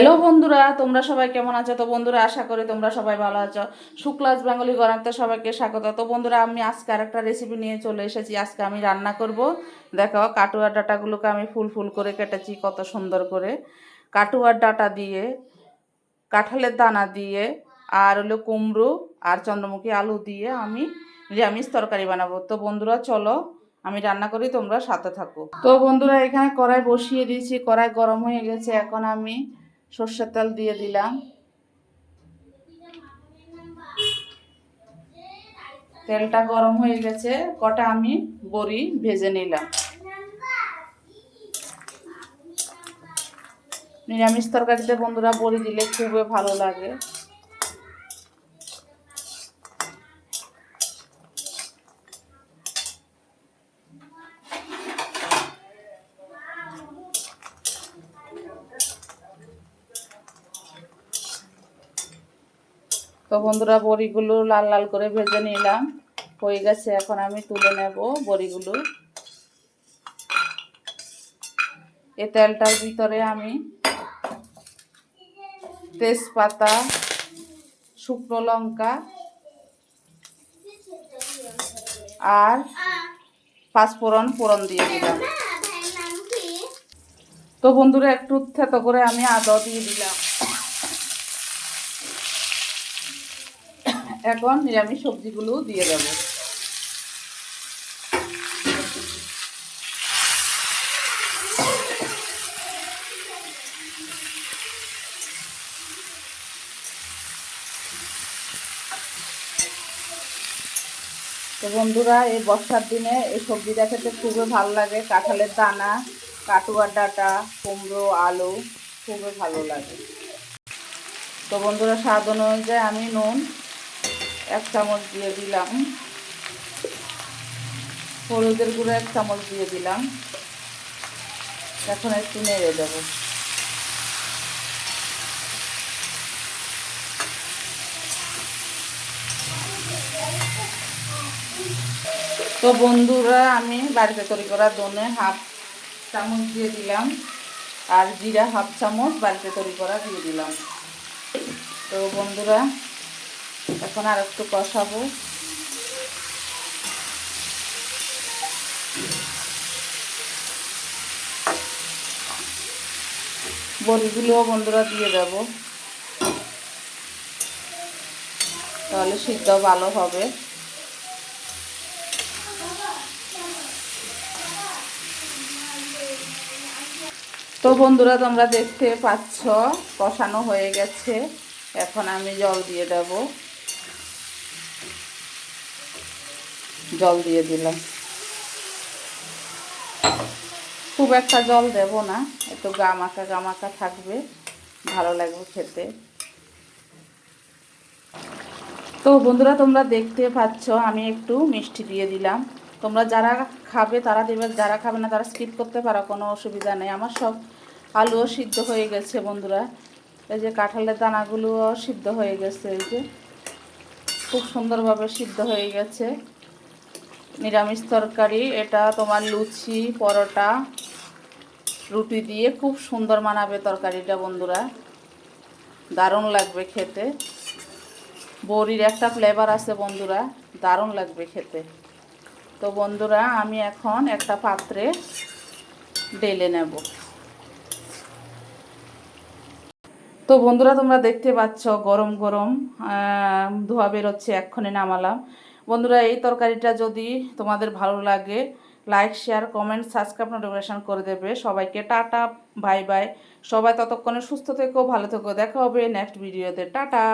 Hello বন্ধুরা, তোমরা সবাই কেমন আছো? তো বন্ধুরা, আশা করি তোমরা সবাই ভালো আছো। শুক্লাস বেঙ্গলি গরান্তে সবাইকে স্বাগত। তো বন্ধুরা, আমি আজকে আরেকটা রেসিপি নিয়ে চলে এসেছি। আজকে আমি রান্না করব। দেখো কাটুয়ার ডাটাগুলোকে আমি ফুল ফুল করে কেটেছি কত সুন্দর করে। কাটুয়ার ডাটা দিয়ে, কাঁঠালের দানা দিয়ে, আর হলো কুমড়ো আর চন্দ্রমুখী আলু দিয়ে আমি নিরামিষ তরকারি বানাবো। তো বন্ধুরা, চলো আমি রান্না করি, তোমরা সাথে থাকো। তো বন্ধুরা, এখানে কড়াই বসিয়ে দিয়েছি। কড়াই গরম হয়ে গেছে। এখন আমি সর্ষের তেল দিয়ে দিলাম। তেলটা গরম হয়ে গেছে, কটা আমি বড়ি ভেজে নিলাম। নিরামিষ তরকারিতে বন্ধুরা বড়ি দিলে খুবই ভালো লাগে। তো বন্ধুরা বড়িগুলো লাল লাল করে ভেজে নিলাম। হয়ে গেছে, এখন আমি তুলে নেব বড়িগুলো। এ তেলটার ভিতরে আমি তেজপাতা, শুকনো লঙ্কা আর পাঁচফোড়ন ফোড়ন দিয়ে দিলাম। তো বন্ধুরা একটু থেতো করে আমি আদা দিয়ে দিলাম। এখন নিরামিষ সবজিগুলো দিয়ে দেব। তো বন্ধুরা, এই বর্ষার দিনে এই সবজিটা খেতে খুবই ভালো লাগে। কাঁঠালের দানা কাটুয়ার ডাটা, কুমড়ো, আলু খুবই ভালো লাগে। তো বন্ধুরা, স্বাদ অনুযায়ী আমি নুন এক চামচ দিয়ে দিলাম। হলুদের গুঁড়ো এক চামচ দিয়ে দিলাম। এখন একটু নেড়ে দেব। তো বন্ধুরা, আমি বাড়িতে তৈরি করা দনে হাফ চামচ দিয়ে দিলাম আর জিরা হাফ চামচ বাড়িতে তৈরি করা দিয়ে দিলাম। তো বন্ধুরা এখন আর একটু কষাবো। বড়িগুলোও বন্ধুরা দিয়ে দেব। তাহলে সিদ্ধ ভালো হবে। তো বন্ধুরা, তোমরা দেখতে পাচ্ছ, কষানো হয়ে গেছে। এখন আমি জল দিয়ে দেব। জল দিয়ে দিলাম। খুব একটা জল দেব না, একটু গামাকা গামাকা থাকবে, ভালো লাগবে খেতে। তো বন্ধুরা, তোমরা দেখতে পাচ্ছ, আমি একটু মিষ্টি দিয়ে দিলাম। তোমরা যারা খাবে, তারা দেবে, যারা খাবে না, তারা স্কিপ করতে পারো, কোনো অসুবিধা নেই। আমার সব আলুও সিদ্ধ হয়ে গেছে, বন্ধুরা। এই যে কাঁঠালের দানাগুলোও সিদ্ধ হয়ে গেছে, এই যে। খুব সুন্দরভাবে সিদ্ধ হয়ে গেছে। নিরামিষ তরকারি, এটা তোমার লুচি, পরোটা, রুটি দিয়ে খুব সুন্দর মানাবে তরকারিটা, বন্ধুরা। দারুণ লাগবে খেতে। বড়ির একটা ফ্লেভার আছে, বন্ধুরা। দারুণ লাগবে খেতে। তো বন্ধুরা, আমি এখন একটা পাত্রে ঢেলে নেব। তো বন্ধুরা, তোমরা দেখতে পাচ্ছ গরম গরম ধোয়া বেরোচ্ছে এক্ষণে নামালাম। বন্ধুরা, এই তরকারিটা যদি তোমাদের ভালো লাগে like share comment subscribe notification করে দেবে। সবাইকে টাটা বাই বাই সবাই ততক্ষণে সুস্থ থেকেও ভালো থেকো। দেখা হবে নেক্সট ভিডিওতে টাটা!